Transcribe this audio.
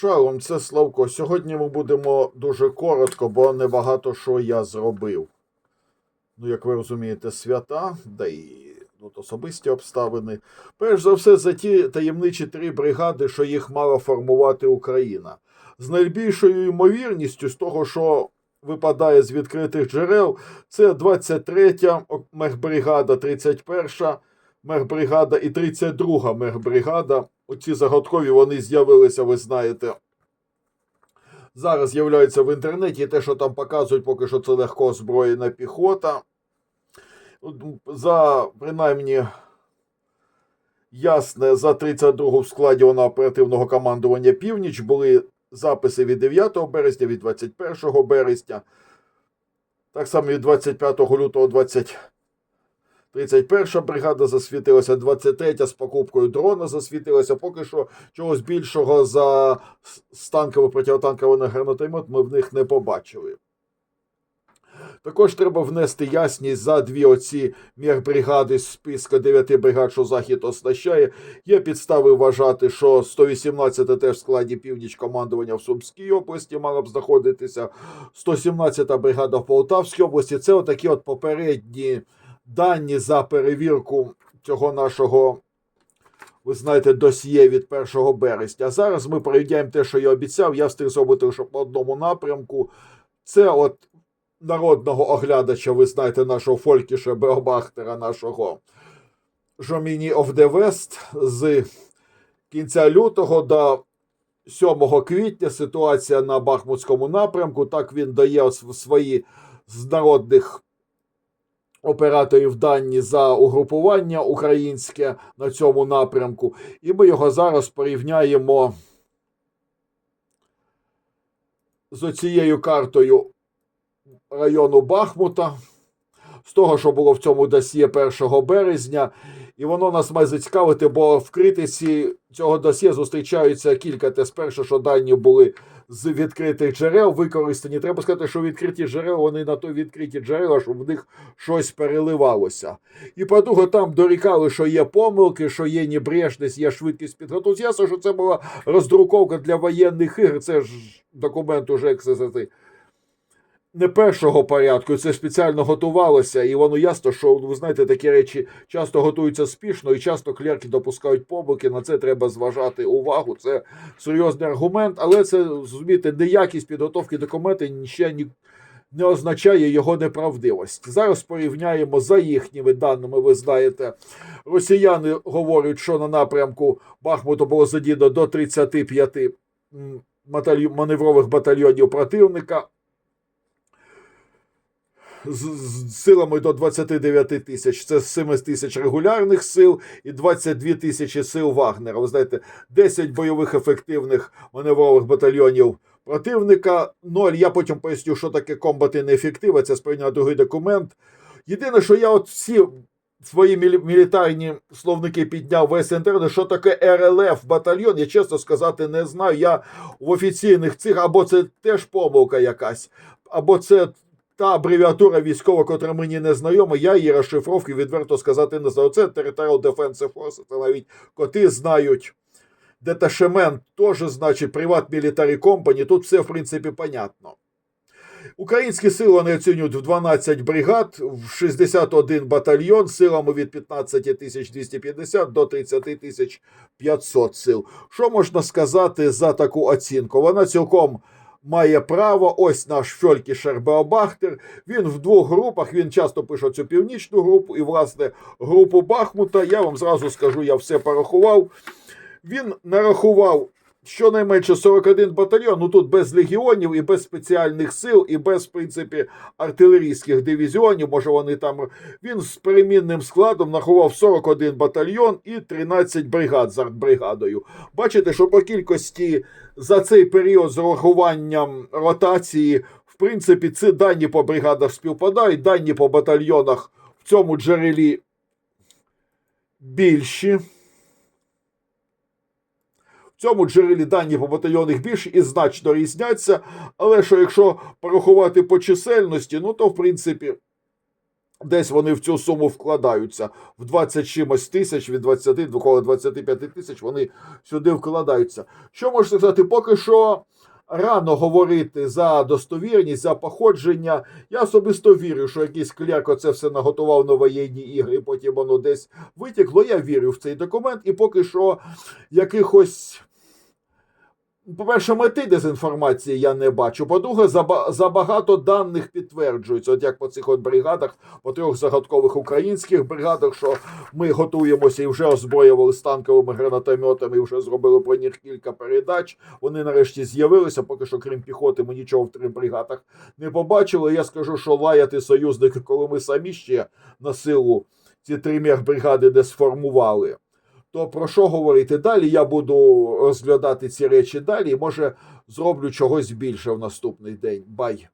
Шалом, це Славко. Сьогодні ми будемо дуже коротко, бо небагато що я зробив. Ну, як ви розумієте, свята, да і ну, особисті обставини. Перш за все, за ті таємничі три бригади, що їх мала формувати Україна. З найбільшою ймовірністю, з того, що випадає з відкритих джерел, це 23-я мехбригада, 31-та мехбригада і 32-га мехбригада. Оці загадкові вони з'явилися, ви знаєте. Зараз з'являються в інтернеті. Те, що там показують, поки що це легко озброєна піхота. За принаймні ясне, за 32-го в складі вона оперативного командування Північ були записи від 9 березня, від 21 березня. Так само від 25 лютого 20 31 бригада засвітилася, 23 з покупкою дрона засвітилася. Поки що чогось більшого за з танково протитанковий гранатомет ми в них не побачили. Також треба внести ясність за дві оці мехбригади з списка 9 бригад, що Захід оснащає. Є підстави вважати, що 118 теж в складі північ командування в Сумській області мала б знаходитися. 117 бригада в Полтавській області. Це отакі от попередні дані за перевірку цього нашого, ви знаєте, досьє від 1 березня. А зараз ми перевіряємо те, що я обіцяв. Я встиг зробити лише по одному напрямку. Це от народного оглядача, ви знаєте, нашого Фолькіша Беобахтера, нашого Жоміні of the West з кінця лютого до 7 квітня ситуація на Бахмутському напрямку. Так він дає свої з народних операторів дані за угрупування українське на цьому напрямку. І ми його зараз порівняємо з оцією картою району Бахмута, з того, що було в цьому досьє 1 березня. І воно нас має зацікавити, бо в критиці цього досьє зустрічаються кілька тез. Перше, що дані були з відкритих джерел використані. Треба сказати, що відкриті джерела, вони на то відкриті джерела, щоб в них щось переливалося. І по-друге, там дорікали, що є помилки, що є небрежність, є швидкість підготовки. Ясно, що це була роздруковка для воєнних ігр, це ж документ уже ексесити не першого порядку, це спеціально готувалося, і воно ясно, що ви знаєте, такі речі часто готуються спішно, і часто клерки допускають помилки. На це треба зважати увагу. Це серйозний аргумент, але це зрозумієте, неякість підготовки документів ще ні. Не означає його неправдивість. Зараз порівняємо за їхніми даними. Ви знаєте, росіяни говорять, що на напрямку Бахмуту було задіяно до 35 маневрових батальйонів противника з, з силами до 29 тисяч. Це 7 тисяч регулярних сил і 22 тисячі сил Вагнера. Ви знаєте, 10 бойових ефективних маневрових батальйонів противника. Ноль. Я потім поясню, що таке комбати неефектива. Це сприйняв другий документ. Єдине, що я от всі. Свої мілітарні словники підняв весь інтернет, що таке РЛФ батальйон, я чесно сказати не знаю. Я в офіційних цих або це теж помилка якась, або це та абревіатура військова, котра мені не знайома, я її розшифровки відверто сказати не знаю. Це Territorial Defense Force, це навіть коти знають. Деташемент теж значить Приват Military Company, Тут все, в принципі, понятно. Українські сили вони оцінюють в 12 бригад, в 61 батальйон силами від 15 тисяч 250 до 30 тисяч 500 сил. Що можна сказати за таку оцінку? Вона цілком має право. Ось наш Фьолькішер Беобахтер. Він в двох групах. Він часто пише цю північну групу і, власне, групу Бахмута. Я вам зразу скажу, я все порахував. Він нарахував. Щонайменше 41 батальйон, ну тут без легіонів і без спеціальних сил, і без, в принципі, артилерійських дивізіонів. Може, вони там. Він з перемінним складом нарахував 41 батальйон і 13 бригад з артбригадою. Бачите, що по кількості за цей період з урахуванням ротації, в принципі, ці дані по бригадах співпадають, дані по батальйонах в цьому джерелі більші. Цьому джерелі дані по батальйонах більше і значно різняться. Але що якщо порахувати по чисельності, ну то в принципі Десь вони в цю суму вкладаються в 20 чимось тисяч, від 20 до 25 тисяч вони сюди вкладаються. Що можна сказати? Поки що рано говорити за достовірність, за походження. Я особисто вірю, що якийсь клерк оце все наготував на воєнні ігри, потім воно десь витекло. Я вірю в цей документ, і поки що якихось. По-перше, мети дезінформації я не бачу. По-друге, заба- забагато даних підтверджується, от як по цих от бригадах, по трьох загадкових українських бригадах, що ми готуємося і вже озброювали з танковими гранатометами, і вже зробили про них кілька передач. Вони нарешті з'явилися. Поки що, крім піхоти, ми нічого в трьох бригадах не побачили. Я скажу, що лаяти союзники, коли ми самі ще на силу ці три мехбригади не сформували. То про що говорити далі? Я буду розглядати ці речі далі. Може, зроблю чогось більше в наступний день. Бай!